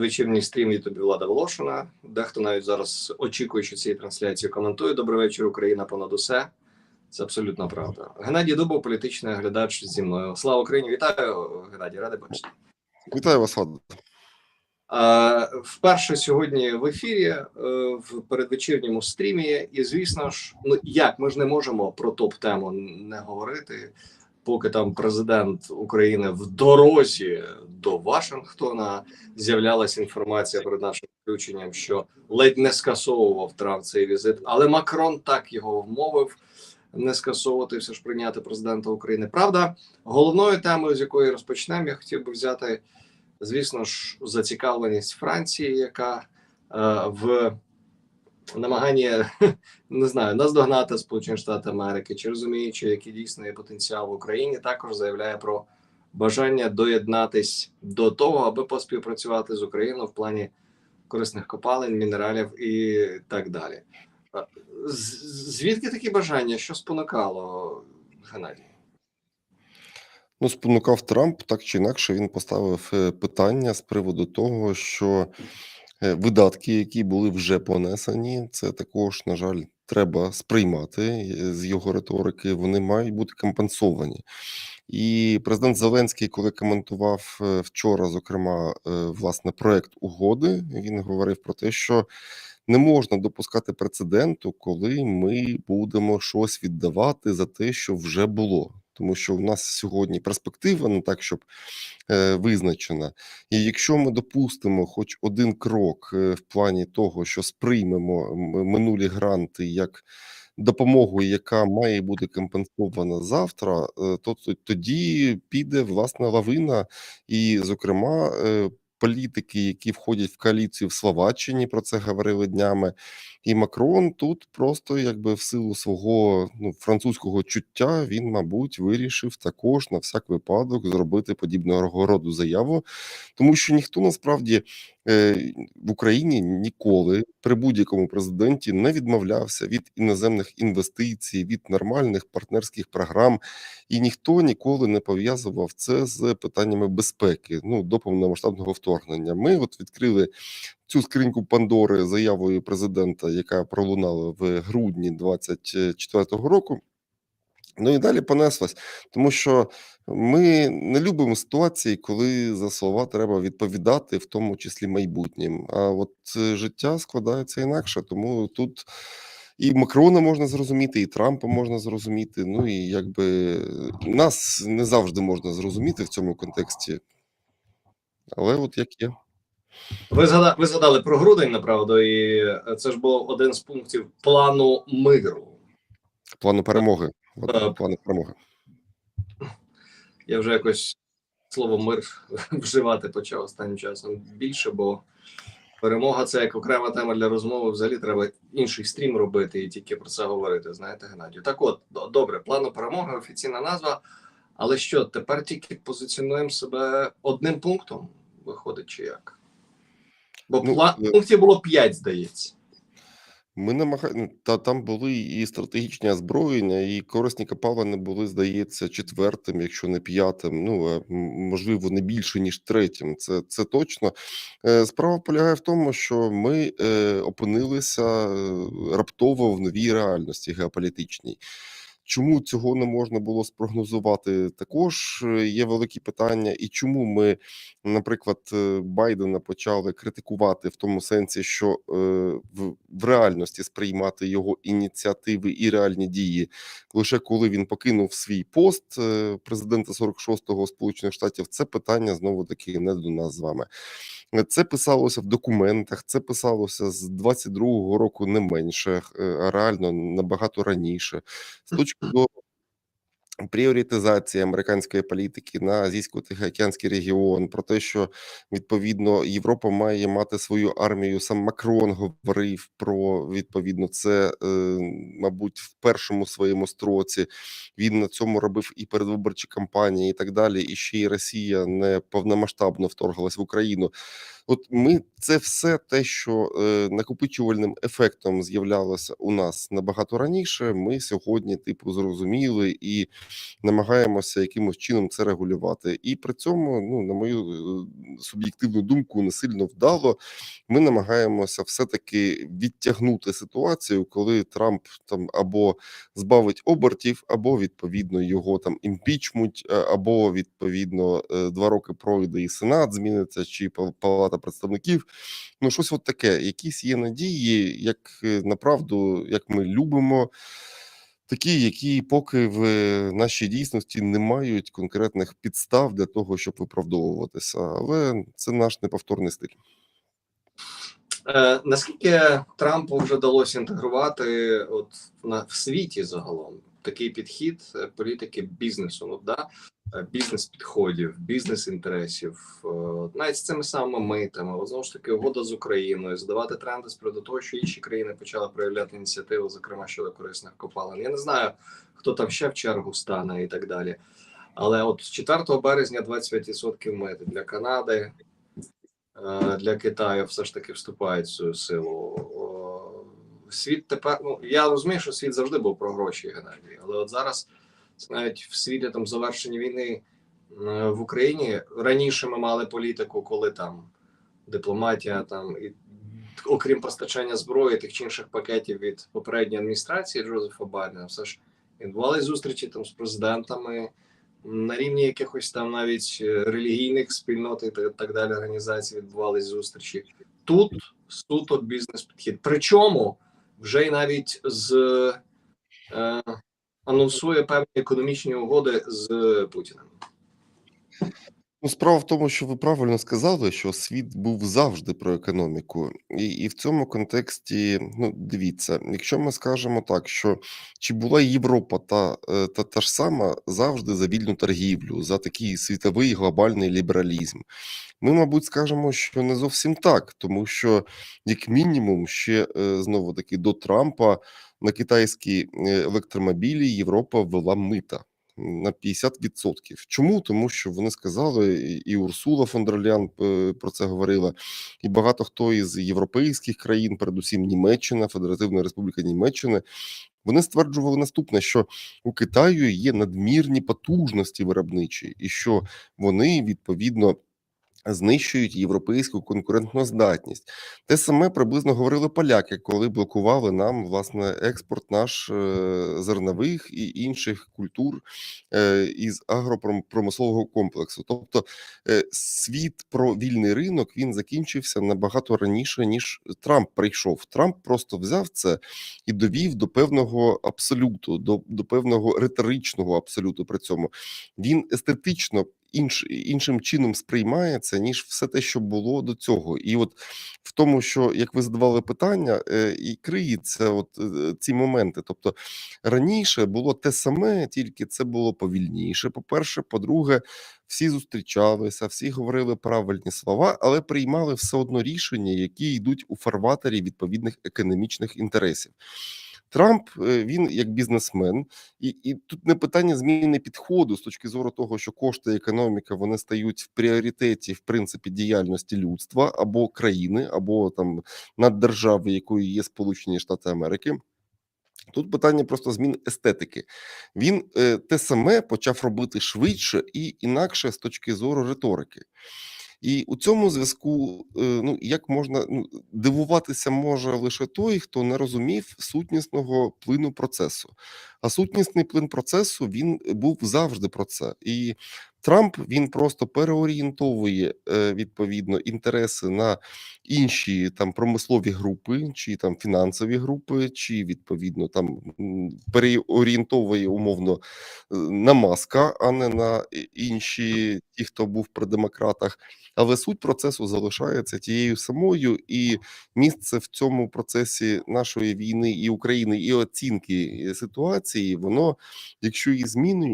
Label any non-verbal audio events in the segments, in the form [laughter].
Вечірній стрім Ютубі Влада Волошина. Дехто навіть зараз, очікуючи цієї трансляції, коментує Добрий вечір, Україна понад усе. Це абсолютно правда. Геннадій Дубов, політичний оглядач зі мною. Слава Україні! Вітаю, Геннадій, радий бачити. Вітаю вас, Влада. А, Вперше сьогодні в ефірі е, в передвечірньому стрімі. І звісно ж, ну як ми ж не можемо про топ-тему не говорити, поки там президент України в дорозі до Вашингтона з'являлася інформація перед нашим включенням, що ледь не скасовував Трамп цей візит, але Макрон так його вмовив. Не скасовувати все ж прийняти президента України. Правда, головною темою, з якої розпочнемо, я хотів би взяти звісно ж, зацікавленість Франції, яка е, в намаганні [laughs] не знаю наздогнати Сполучені Штати Америки, чи розуміючи, який дійсно є потенціал в Україні, також заявляє про бажання доєднатись до того, аби поспівпрацювати з Україною в плані корисних копалин, мінералів і так далі. Звідки такі бажання? Що спонукало Геннадій? Ну, спонукав Трамп так чи інакше. Він поставив е, питання з приводу того, що видатки, які були вже понесені, це також, на жаль, треба сприймати е, з його риторики. Вони мають бути компенсовані. І президент Зеленський, коли коментував е, вчора, зокрема, е, власне, проект угоди, він говорив про те, що не можна допускати прецеденту, коли ми будемо щось віддавати за те, що вже було. Тому що у нас сьогодні перспектива не так, щоб е, визначена. І якщо ми допустимо хоч один крок е, в плані того, що сприймемо минулі гранти як допомогу, яка має бути компенсована завтра, е, то тоді піде власна лавина, і, зокрема, е, політики, які входять в коаліцію в Словаччині, про це говорили днями. І Макрон тут просто якби в силу свого ну французького чуття він, мабуть, вирішив також на всяк випадок зробити подібного роду заяву, тому що ніхто насправді в Україні ніколи при будь-якому президенті не відмовлявся від іноземних інвестицій, від нормальних партнерських програм, і ніхто ніколи не пов'язував це з питаннями безпеки. Ну до повномасштабного вторгнення. Ми от відкрили цю скриньку Пандори заявою президента, яка пролунала в грудні 24-го року. Ну і далі понеслась, тому що ми не любимо ситуації, коли за слова треба відповідати, в тому числі майбутнім. А от е, життя складається інакше, тому тут і Макрона можна зрозуміти, і Трампа можна зрозуміти. Ну і якби нас не завжди можна зрозуміти в цьому контексті. Але от як є. Ви згадали, ви згадали про грудень, направду, і це ж був один з пунктів плану миру. Плану перемоги. От, плану перемоги. Я вже якось слово мир [laughs] вживати почав останнім часом більше, бо перемога це як окрема тема для розмови. Взагалі треба інший стрім робити і тільки про це говорити. Знаєте, Геннадію. Так, от добре, плану перемоги, офіційна назва. Але що тепер тільки позиціонуємо себе одним пунктом? Виходить, чи як? Бо Ну, е, пунктів було п'ять, здається. Ми намага... та там були і стратегічні озброєння, і корисні копалини були, здається, четвертим, якщо не п'ятим. Ну м, можливо, не більше ніж третім. Це, це точно. Е, Справа полягає в тому, що ми е, опинилися е, раптово в новій реальності геополітичній. Чому цього не можна було спрогнозувати? Також е, є великі питання, і чому ми, наприклад, е, Байдена почали критикувати в тому сенсі, що е, в, реальності сприймати його ініціативи і реальні дії лише коли він покинув свій пост президента 46-го Сполучених Штатів, це питання знову таки не до нас з вами. Це писалося в документах, це писалося з 22-го року не менше, а реально набагато раніше. З точки зору пріоритизації американської політики на азійсько-тихоокеанський регіон, про те, що відповідно Європа має мати свою армію. Сам Макрон говорив про відповідно це, е, мабуть, в першому своєму строці. Він на цьому робив і передвиборчі кампанії, і так далі. І ще й Росія не повномасштабно вторглась в Україну. От ми це все те, що е, накопичувальним ефектом з'являлося у нас набагато раніше. Ми сьогодні, типу, зрозуміли і намагаємося якимось чином це регулювати. І при цьому, ну на мою е, суб'єктивну думку, не сильно вдало. Ми намагаємося все-таки відтягнути ситуацію, коли Трамп там або збавить обертів, або відповідно його там імпічмуть, е, або відповідно е, два роки пройде і Сенат зміниться, чи Палата представників. Ну, щось от таке. Якісь є надії, як е, направду, як ми любимо. Такі, які поки в е, нашій дійсності не мають конкретних підстав для того, щоб виправдовуватися, але це наш неповторний стиль. Е, наскільки Трампу вже вдалося інтегрувати от на в світі загалом такий підхід е, політики бізнесу, ну да е, бізнес підходів, бізнес інтересів, е, навіть з цими самими митами, знову ж таки, угода з Україною, задавати тренди з приводу того, що інші країни почали проявляти ініціативу, зокрема щодо корисних копалин. Я не знаю, хто там ще в чергу стане і так далі. Але от 4 березня 25% мит для Канади, для Китаю все ж таки вступають в цю силу. Світ тепер, ну я розумію, що світ завжди був про гроші Геннадій, але от зараз це навіть в світі там завершення війни е, в Україні раніше ми мали політику, коли там дипломатія там і окрім постачання зброї тих чи інших пакетів від попередньої адміністрації Джозефа Байдена, все ж відбувалися зустрічі там з президентами на рівні якихось там навіть е, релігійних спільнот і та- так далі організацій відбувались зустрічі. Тут суто бізнес-підхід. Причому вже й навіть з е, анонсує певні економічні угоди з Путіним. Ну, справа в тому, що ви правильно сказали, що світ був завжди про економіку, і, і в цьому контексті, ну дивіться, якщо ми скажемо так, що чи була Європа та, е, та, та ж сама завжди за вільну торгівлю, за такий світовий глобальний лібералізм, ми, мабуть, скажемо, що не зовсім так, тому що, як мінімум, ще е, знову таки до Трампа на китайські е, електромобілі Європа ввела мита на 50%. Чому? Тому що вони сказали, і- Урсула фон дер Ляйн е, про це говорила, і багато хто із європейських країн, передусім Німеччина, Федеративна Республіка Німеччини, вони стверджували наступне: що у Китаю є надмірні потужності виробничі, і що вони відповідно. Знищують європейську конкурентноздатність. Те саме приблизно говорили поляки, коли блокували нам власне експорт наш е, зернових і інших культур е, із агропромислового комплексу. Тобто е, світ про вільний ринок він закінчився набагато раніше ніж Трамп прийшов. Трамп просто взяв це і довів до певного абсолюту, до, до певного риторичного абсолюту. При цьому він естетично. Інш, іншим чином сприймається ніж все те, що було до цього, і от в тому, що як ви задавали питання, е, і криється от е, ці моменти. Тобто раніше було те саме, тільки це було повільніше. По-перше, по-друге, всі зустрічалися, всі говорили правильні слова, але приймали все одно рішення, які йдуть у фарватері відповідних економічних інтересів. Трамп е, він як бізнесмен, і, і тут не питання зміни підходу з точки зору того, що кошти економіка вони стають в пріоритеті в принципі діяльності людства або країни, або там наддержави, якою є Сполучені Штати Америки. Тут питання просто змін естетики. Він е, те саме почав робити швидше і інакше з точки зору риторики. І у цьому зв'язку, е, ну як можна ну, дивуватися може лише той, хто не розумів сутнісного плину процесу. А сутнісний плин процесу він був завжди про це. І Трамп він просто переорієнтовує е, відповідно інтереси на інші там промислові групи, чи там фінансові групи, чи відповідно там переорієнтовує умовно е, на маска, а не на інші, ті, хто був при демократах. Але суть процесу залишається тією самою, і місце в цьому процесі нашої війни і України, і оцінки ситуації, воно, якщо і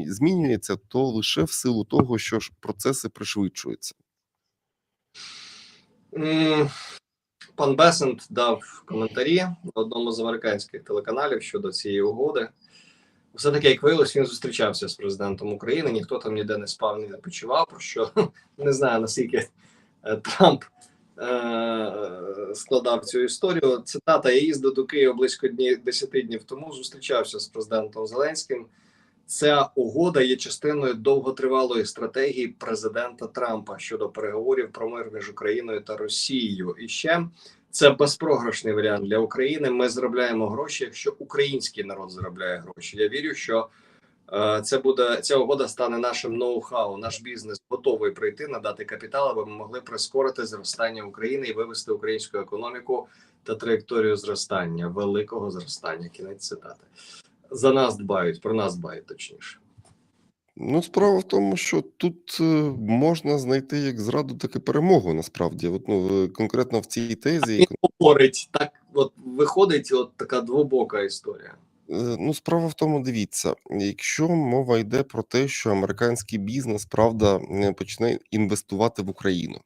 змінюється, то лише в силу того, що ж процеси пришвидшуються. Пан Бесент дав коментарі на одному з американських телеканалів щодо цієї угоди. Все таки, як виявилось, він зустрічався з президентом України. Ніхто там ніде не спав, не почував. Про що [laughs] не знаю наскільки е, Трамп е, складав цю історію. Цитата: я їздив до Києва близько дні 10 днів тому. Зустрічався з президентом Зеленським. Ця угода є частиною довготривалої стратегії президента Трампа щодо переговорів про мир між Україною та Росією. І ще це безпрограшний варіант для України. Ми заробляємо гроші, якщо український народ заробляє гроші. Я вірю, що е, це буде ця угода стане нашим ноу-хау. Наш бізнес готовий прийти, надати капітал, аби ми могли прискорити зростання України і вивести українську економіку та траєкторію зростання, великого зростання. Кінець цитати. За нас дбають, про нас дбають точніше. Ну, справа в тому, що тут е, можна знайти як зраду, так і перемогу. Насправді, от ну е, конкретно в цій тезі, Він говорить так, от виходить, от така двобока історія. Е, Ну, справа в тому, дивіться, якщо мова йде про те, що американський бізнес правда почне інвестувати в Україну,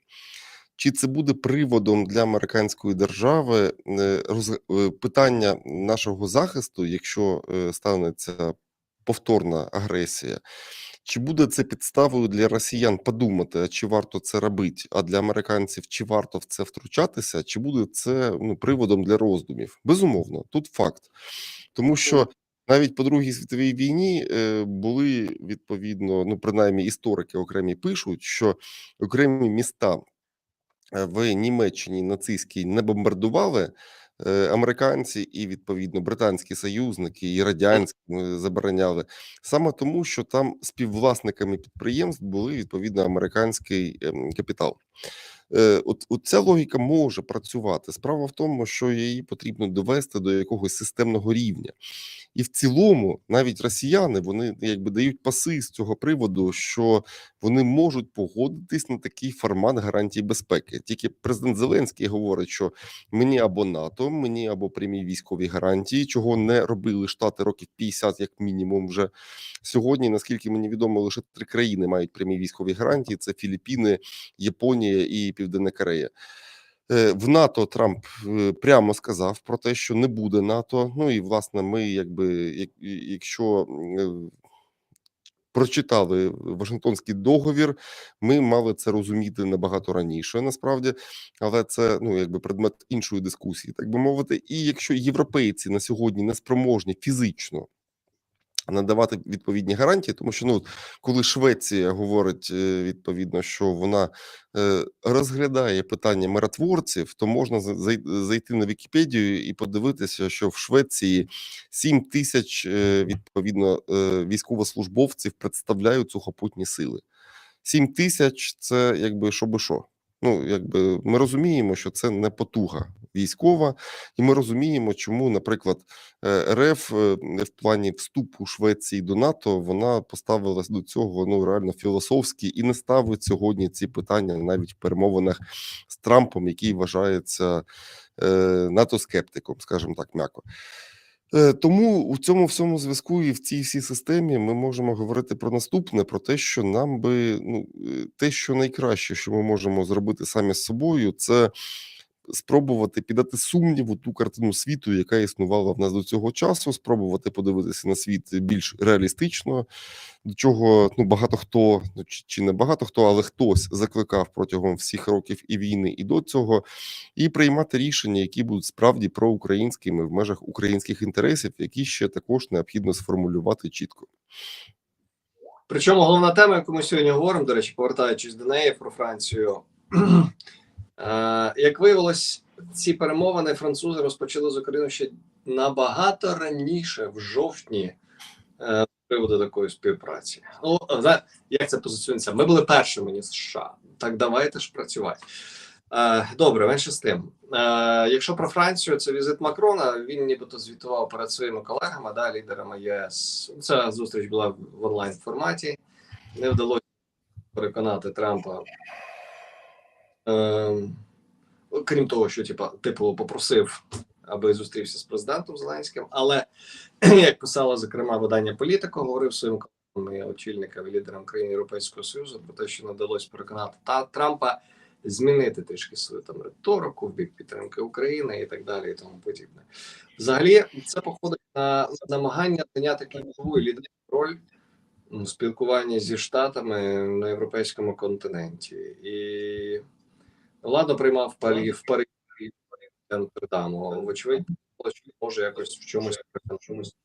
чи це буде приводом для американської держави е, е, питання нашого захисту, якщо е, станеться повторна агресія? Чи буде це підставою для росіян подумати, чи варто це робити? А для американців чи варто в це втручатися, чи буде це ну, приводом для роздумів? Безумовно, тут факт. Тому що навіть по Другій світовій війні були відповідно, ну принаймні історики окремі пишуть, що окремі міста в Німеччині нацистській не бомбардували. е, Американці і відповідно британські союзники і радянські е, забороняли саме тому, що там співвласниками підприємств були відповідно американський ем, капітал. Е, От, от ця логіка може працювати. Справа в тому, що її потрібно довести до якогось системного рівня. І в цілому, навіть росіяни вони якби дають паси з цього приводу, що вони можуть погодитись на такий формат гарантії безпеки. Тільки президент Зеленський говорить, що мені або НАТО, мені або прямі військові гарантії, чого не робили штати років 50, як мінімум. Вже сьогодні, наскільки мені відомо, лише три країни мають прямі військові гарантії: це Філіппіни, Японія і Південна Корея. Е, В НАТО Трамп е, прямо сказав про те, що не буде НАТО. Ну і власне, ми, якби якщо е, прочитали Вашингтонський договір, ми мали це розуміти набагато раніше, насправді, але це ну якби предмет іншої дискусії, так би мовити. І якщо європейці на сьогодні не спроможні фізично надавати відповідні гарантії, тому що ну коли Швеція говорить е, відповідно, що вона е, розглядає питання миротворців, то можна зайти на Вікіпедію і подивитися, що в Швеції 7 тисяч е, відповідно військовослужбовців представляють сухопутні сили. 7 тисяч це якби що би що. Ну, якби ми розуміємо, що це не потуга військова, і ми розуміємо, чому, наприклад, е, РФ е, в плані вступу Швеції до НАТО вона поставилась до цього ну реально філософськи і не ставить сьогодні ці питання навіть в перемовинах з Трампом, який вважається е, НАТО скептиком, скажімо так, м'яко. Е, Тому у цьому всьому зв'язку і в цій всій системі ми можемо говорити про наступне: про те, що нам би ну е, те, що найкраще, що ми можемо зробити самі з собою, це спробувати піддати сумніву ту картину світу, яка існувала в нас до цього часу, спробувати подивитися на світ більш реалістично, до чого ну багато хто, ну чи, чи не багато хто, але хтось закликав протягом всіх років і війни, і до цього, і приймати рішення, які будуть справді проукраїнськими в межах українських інтересів, які ще також необхідно сформулювати чітко. Причому головна тема, яку ми сьогодні говоримо, до речі, повертаючись до неї про Францію. Е, Як виявилось, ці перемовини французи розпочали з Україною ще набагато раніше, в жовтні, е, з приводу такої співпраці. Ну, зна- як це позиціонується? Ми були першими, ніж США. Так давайте ж працювати. Е, Добре, менше з тим. Е, Якщо про Францію, це візит Макрона. Він нібито звітував перед своїми колегами, да, лідерами ЄС. Ця зустріч була в онлайн форматі. Не вдалося переконати Трампа. Е, крім того, що типа, типу попросив, аби зустрівся з президентом Зеленським. Але [clears throat] як писало зокрема видання Політико, говорив своїм колегам і очільникам і лідерам країн Європейського Союзу про те, що не вдалося переконати та Трампа змінити трішки свою там риторику в бік підтримки України і так далі, і тому подібне. Взагалі, це походить на намагання зайняти ключову і лідерську роль у спілкуванні зі штатами на європейському континенті. І ладно приймав в Парі в Парі Амстердаму. Вочевидь, може якось в чомусь в чомусь.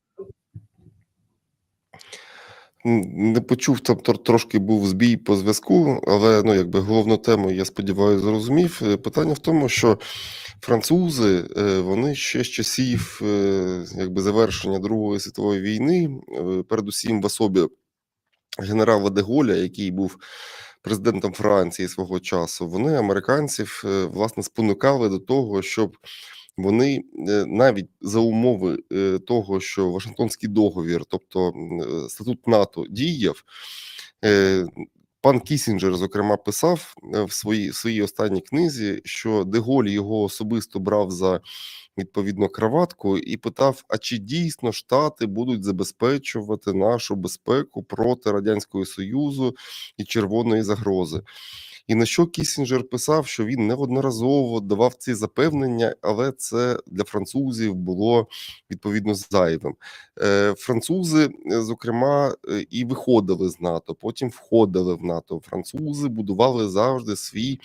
Не почув там трошки був збій по зв'язку, але ну якби головну тему, я сподіваюся, зрозумів. Е, Питання в тому, що французи е, вони ще з часів е, якби завершення Другої світової війни, передусім в особі генерала де Голля, який був президентом Франції свого часу, вони американців е, власне спонукали до того, щоб вони е, навіть за умови е, того, що Вашингтонський договір, тобто статут НАТО, діяв. Пан Кісінджер, зокрема, писав е, в своїй в своїй останній книзі, що Деголь його особисто брав за відповідно краватку і питав: а чи дійсно Штати будуть забезпечувати нашу безпеку проти радянського союзу і червоної загрози? І на що Кісінджер писав, що він неодноразово давав ці запевнення, але це для французів було відповідно зайвим. Е, Французи, е, зокрема, е, і виходили з НАТО, потім входили в НАТО. Французи будували завжди свій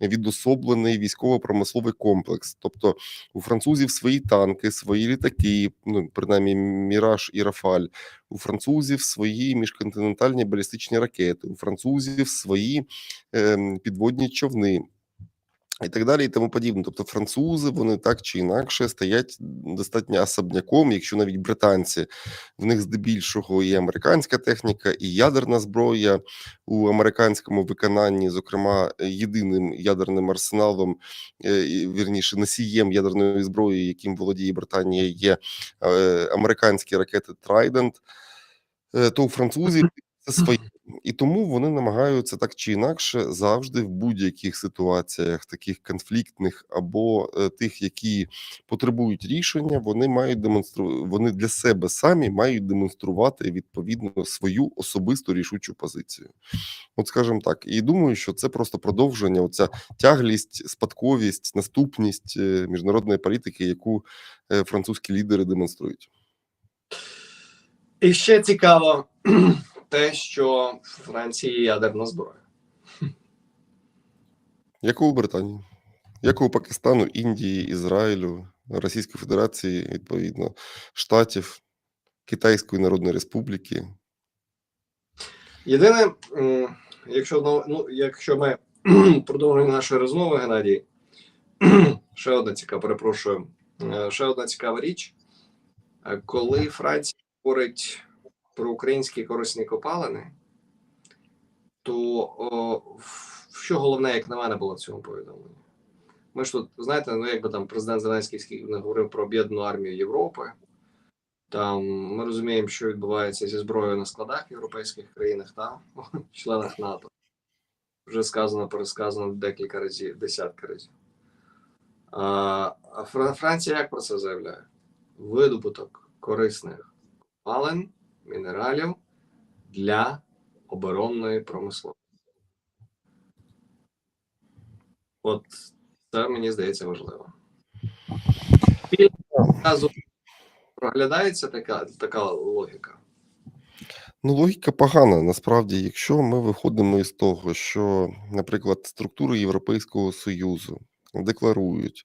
відособлений військово-промисловий комплекс. Тобто у французів свої танки, свої літаки, ну принаймні Міраж і Рафаль. У французів свої міжконтинентальні балістичні ракети, у французів свої е, підводні човни. І так далі, і тому подібне. Тобто, французи вони так чи інакше стоять достатньо особняком, якщо навіть британці в них здебільшого і американська техніка, і ядерна зброя у американському виконанні, зокрема, єдиним ядерним арсеналом, е, вірніше носієм ядерної зброї, яким володіє Британія, є е, американські ракети Trident, е, то у французів це свої. І тому вони намагаються так чи інакше завжди в будь-яких ситуаціях, таких конфліктних або е, тих, які потребують рішення, вони мають демонстру... вони для себе самі мають демонструвати відповідно свою особисту рішучу позицію. От скажімо так, і думаю, що це просто продовження, оця тяглість, спадковість, наступність е, міжнародної політики, яку е, французькі лідери демонструють. І ще цікаво те, що в Франції ядерна зброя. Як у Британії, як у Пакистану, Індії, Ізраїлю, Російської Федерації, відповідно, Штатів, Китайської Народної Республіки. Єдине, якщо ну, якщо ми [clears throat] продовжуємо нашу розмову, Геннадій, [clears throat] ще одна цікава, перепрошую, е, ще одна цікава річ. Е, Коли Франція говорить про українські корисні копалини, то о, що головне, як на мене, було в цьому повідомленні? Ми ж тут, знаєте, ну якби там президент Зеленський говорив про об'єднану армію Європи. Там ми розуміємо, що відбувається зі зброєю на складах в європейських країнах та [laughs] членах НАТО. Вже сказано, пересказано декілька разів, десятки разів. А, Франція як про це заявляє? Видобуток корисних палин, мінералів для оборонної промисловості. От це мені здається важливо. Проглядається така, така логіка. Ну, логіка погана. Насправді, якщо ми виходимо із того, що, наприклад, структури Європейського Союзу декларують,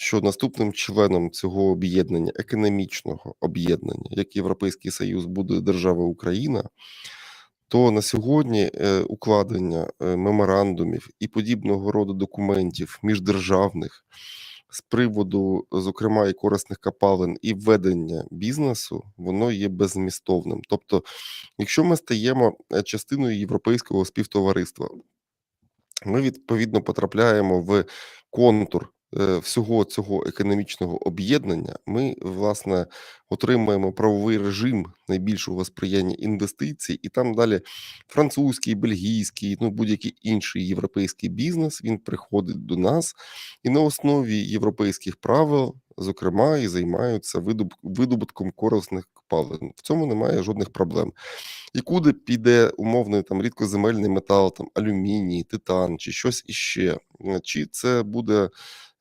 що наступним членом цього об'єднання, економічного об'єднання, як Європейський Союз, буде держава Україна, то на сьогодні е, укладення е, меморандумів і подібного роду документів міждержавних з приводу, зокрема, і корисних копалин, і ведення бізнесу, воно є беззмістовним. Тобто, якщо ми стаємо е, частиною європейського співтовариства, ми відповідно потрапляємо в контур всього цього економічного об'єднання. Ми власне отримуємо правовий режим найбільшого сприяння інвестицій, і там далі французький, бельгійський, ну будь-який інший європейський бізнес він приходить до нас і на основі європейських правил, зокрема, і займаються видоб- видобутком корисних палин. В цьому немає жодних проблем. І куди піде умовний там рідкоземельний метал, там алюміній, титан чи щось іще, Е, чи це буде е,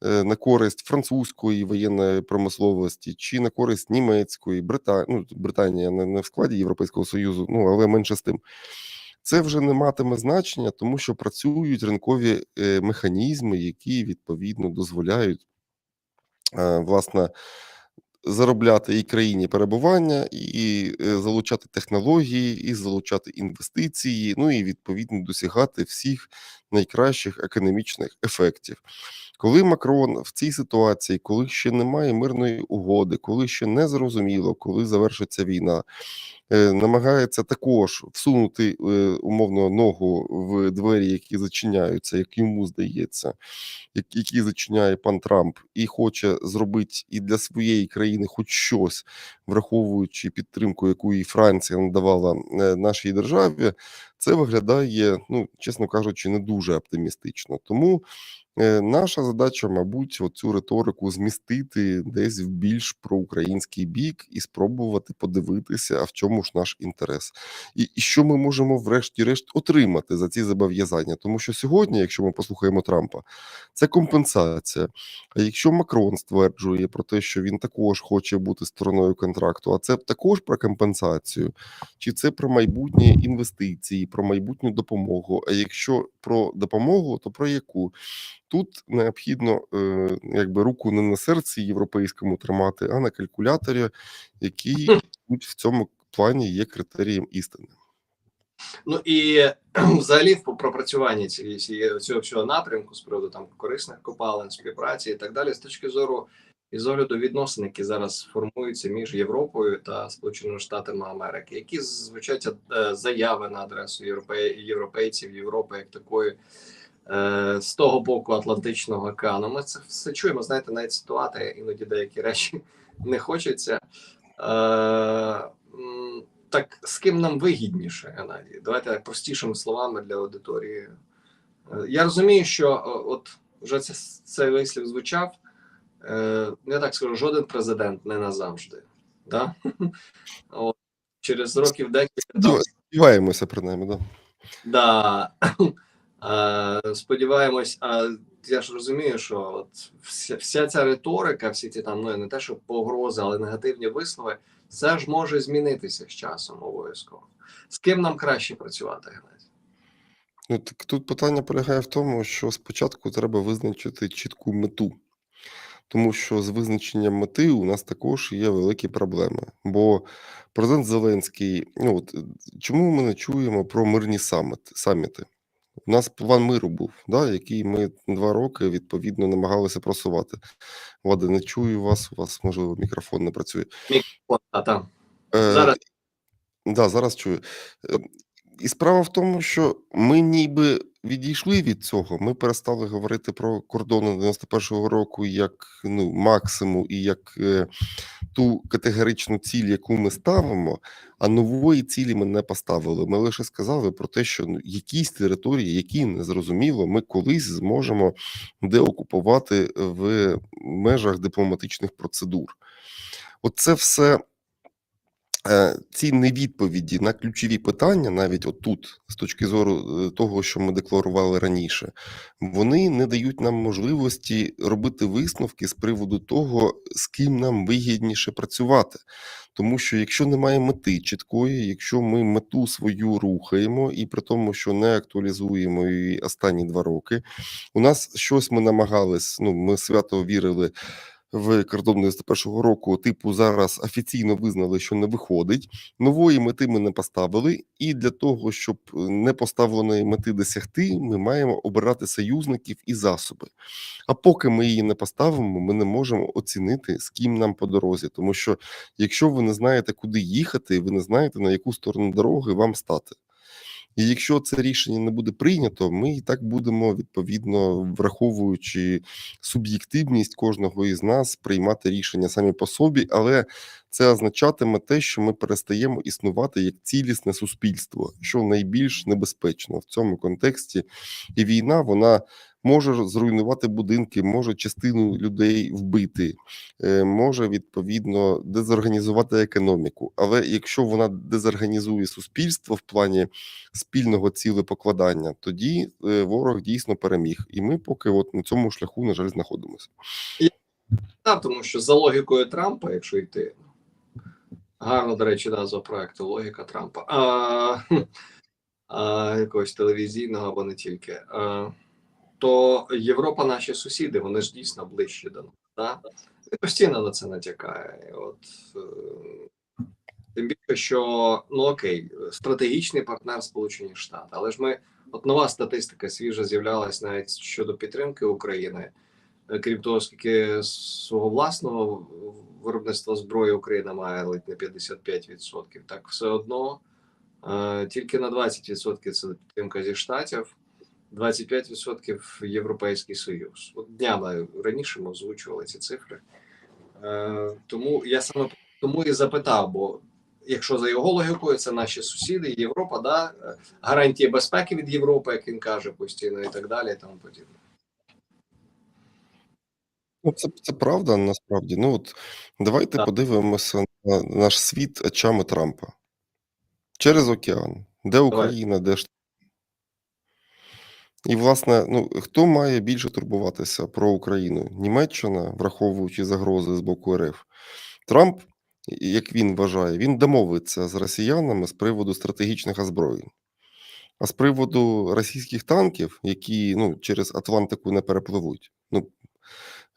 на користь французької воєнної промисловості, чи на користь німецької, Брита... ну, Британія не, не в складі Європейського Союзу, ну але менше з тим. це вже не матиме значення, тому що працюють ринкові е, механізми, які відповідно дозволяють е, власне заробляти і країні перебування, і е, залучати технології, і залучати інвестиції, ну і відповідно досягати всіх найкращих економічних ефектів. Коли Макрон в цій ситуації, коли ще немає мирної угоди, коли ще не зрозуміло, коли завершиться війна, намагається також всунути е, умовно ногу в двері, які зачиняються, як йому здається, як- які зачиняє пан Трамп, і хоче зробити і для своєї країни хоч щось, враховуючи підтримку, яку і Франція надавала е, нашій державі, це виглядає, ну чесно кажучи, не дуже оптимістично. Тому е, наша задача, мабуть, цю риторику змістити десь в більш проукраїнський бік і спробувати подивитися, а в чому ж наш інтерес, і, і що ми можемо, врешті-решт, отримати за ці зобов'язання. Тому що сьогодні, якщо ми послухаємо Трампа, це компенсація. А якщо Макрон стверджує про те, що він також хоче бути стороною контракту, а це також про компенсацію, чи це про майбутні інвестиції, про майбутню допомогу? А якщо про допомогу, то про яку? Тут необхідно е, якби руку не на серці європейському тримати, а на калькуляторі, який в цьому плані є критерієм істини. Ну і взагалі в пропрацюванні цієї цієї- цього всього напрямку з приводу там корисних копалин, співпраці і так далі, з точки зору і з огляду відносин, які зараз формуються між Європою та Сполученими Штатами Америки, які звучать е, заяви на адресу європейців, Європи як такої. е, З того боку Атлантичного океану ми це все чуємо. Знаєте, навіть цитувати іноді деякі речі [laughs] не хочеться. Е, так з ким нам вигідніше, Геннадій? Давайте так простішими словами для аудиторії. Я розумію, що от вже це, цей вислів звучав. Е, я так скажу, жоден президент не назавжди. Да? [laughs] От, через років декілька Сподіваємося, принаймні, да. Да. [coughs] Е, Сподіваємось, а я ж розумію, що от вся, вся ця риторика, всі ці там ну не те, що погрози, але негативні вислови, це ж може змінитися з часом обов'язково. З ким нам краще працювати, Геннадій? Ну, так тут питання полягає в тому, що спочатку треба визначити чітку мету. Тому що з визначенням мети у нас також є великі проблеми. Бо президент Зеленський, ну от е, чому ми не чуємо про мирні саміти? саміти? У нас план миру був, да, який ми два роки відповідно намагалися просувати. Влада, не чую вас, у вас можливо мікрофон не працює. От, а там Е, Зараз. Да, зараз чую. І справа в тому, що ми ніби відійшли від цього. Ми перестали говорити про кордони 91-го року як ну, максимум і як е, ту категоричну ціль, яку ми ставимо, а нової цілі ми не поставили. Ми лише сказали про те, що ну, якісь території, які незрозуміло, ми колись зможемо деокупувати в межах дипломатичних процедур. Оце все ці невідповіді на ключові питання, навіть отут, з точки зору е, того, що ми декларували раніше, вони не дають нам можливості робити висновки з приводу того, з ким нам вигідніше працювати. Тому що якщо немає мети чіткої, якщо ми мету свою рухаємо, і при тому, що не актуалізуємо її останні два роки, у нас щось ми намагались, ну ми свято вірили в кордон 91-го року, типу, зараз офіційно визнали, що не виходить. Нової мети ми не поставили, і для того, щоб не поставленої мети досягти, ми маємо обирати союзників і засоби. А поки ми її не поставимо, ми не можемо оцінити, з ким нам по дорозі. Тому що якщо ви не знаєте, куди їхати, ви не знаєте на яку сторону дороги вам стати. І якщо це рішення не буде прийнято, ми і так будемо відповідно враховуючи суб'єктивність кожного із нас приймати рішення самі по собі, але це означатиме те, що ми перестаємо існувати як цілісне суспільство, що найбільш небезпечно в цьому контексті. І війна вона може зруйнувати будинки, може частину людей вбити, е, може відповідно дезорганізувати економіку. Але якщо вона дезорганізує суспільство в плані спільного цілепокладання, тоді е, ворог дійсно переміг, і ми поки от на цьому шляху, на жаль, знаходимося. Так, тому що за логікою Трампа, якщо йти, гарно, до речі, назва проекту Логіка Трампа. А, [laughs] а, якогось телевізійного або не тільки. А, то Європа, наші сусіди, вони ж дійсно ближчі до нас. Да? І постійно на це натякає. От, е, тим більше, що ну окей, стратегічний партнер Сполучені Штати, але ж ми, от нова статистика свіжа з'являлась навіть щодо підтримки України. Е, Крім того, скільки свого власного виробництва зброї Україна має ледь не 55%, так все одно е, тільки на 20% це підтримка зі штатів, 25% Європейський Союз. От днями раніше ми озвучували ці цифри. Е, Тому я саме тому і запитав, бо якщо за його логікою, це наші сусіди, Європа, да, гарантії безпеки від Європи, як він каже постійно, і так далі, і тому подібне. Ну, це, це правда насправді. Ну от давайте Так. подивимося на наш світ очами Трампа через океан. Де Україна, де Штати? І, власне, ну хто має більше турбуватися про Україну? Німеччина, враховуючи загрози з боку РФ. Трамп, як він вважає, він домовиться з росіянами з приводу стратегічних озброєнь. А з приводу російських танків, які ну, через Атлантику не перепливуть, ну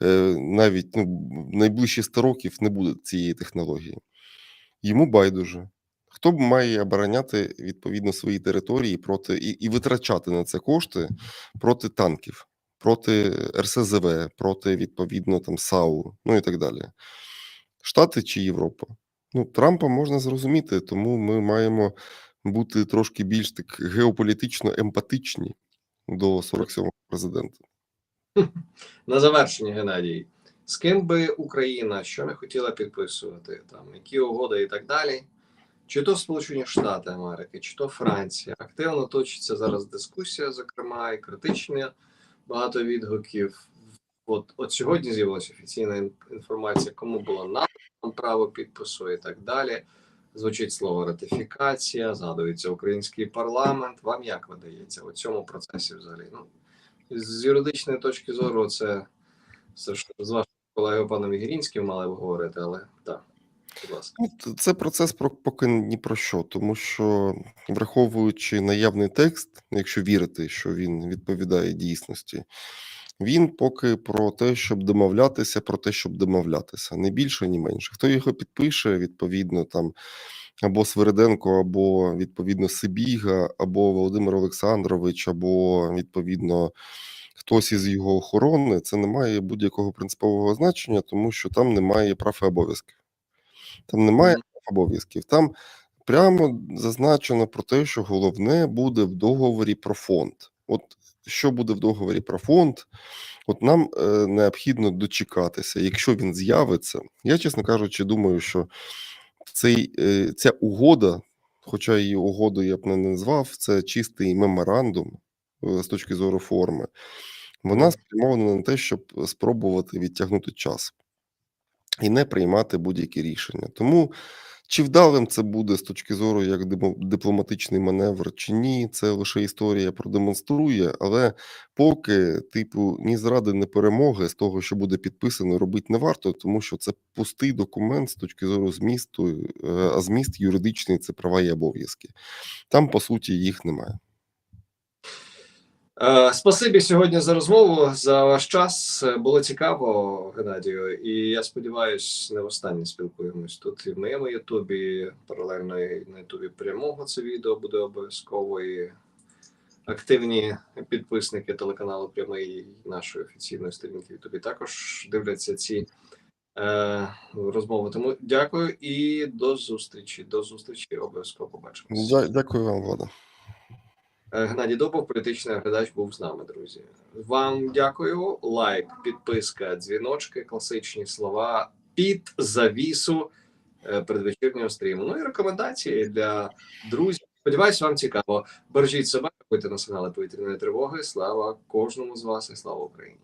е, навіть ну, найближчі 100 років не буде цієї технології. Йому байдуже. Хто б має обороняти відповідно свої території проти і, і витрачати на це кошти проти танків, проти РСЗВ, проти відповідно там САУ, ну і так далі. Штати чи Європа? Ну, Трампа можна зрозуміти, тому ми маємо бути трошки більш так геополітично емпатичні до 47-го президента. На завершення, Геннадій, з ким би Україна що не хотіла підписувати, там які угоди і так далі, чи то Сполучені Штати Америки, чи то Франція. Активно точиться зараз дискусія, зокрема, і критичні багато відгуків. От, от сьогодні з'явилася офіційна ін- інформація, кому було надано право підпису і так далі. Звучить слово ратифікація, згадується український парламент. Вам як видається у цьому процесі взагалі? Ну, з юридичної точки зору, це все ж з вашим колегою паном Ігрінським мали б говорити, але так, Ну, Це процес про поки ні про що, тому що враховуючи наявний текст, якщо вірити, що він відповідає дійсності, він поки про те, щоб домовлятися, про те, щоб домовлятися, не більше, ні менше. Хто його підпише, відповідно, там або Свериденко, або відповідно Сибіга, або Володимир Олександрович, або відповідно хтось із його охорони, це не має будь-якого принципового значення, тому що там немає прав і обов'язків. Там немає обов'язків. Там прямо зазначено про те, що головне буде в договорі про фонд. От що буде в договорі про фонд, от нам е, необхідно дочекатися. Якщо він з'явиться, я, чесно кажучи, думаю, що цей, е, ця угода, хоча її угодою я б не назвав, це чистий меморандум е, з точки зору форми. Вона спрямована на те, щоб спробувати відтягнути час і не приймати будь-які рішення. Тому чи вдалим це буде з точки зору як дипломатичний маневр, чи ні, це лише історія продемонструє. Але поки, типу, ні зради, ні перемоги з того, що буде підписано, робити не варто, тому що це пустий документ з точки зору змісту, е, а зміст юридичний це права і обов'язки. Там, по суті, їх немає. Е, Спасибі сьогодні за розмову, за ваш час. Е, Було цікаво, Геннадію, і я сподіваюся, не востаннє спілкуємось тут і в моєму Ютубі, паралельно і на Ютубі прямого це відео буде обов'язково. І активні підписники телеканалу Прямий нашої офіційної сторінки в Ютубі також дивляться ці е, розмови. Тому дякую і до зустрічі. До зустрічі. Обов'язково побачимось. Дякую вам, Влада. Е, Геннадій Добов, політичний оглядач, був з нами, друзі. Вам дякую. Лайк, підписка, дзвіночки, класичні слова під завісу е, передвечірнього стріму. Ну і рекомендації для друзів. Сподіваюсь, вам цікаво. Бережіть себе, рахуйте на сигнали повітряної тривоги. Слава кожному з вас і слава Україні.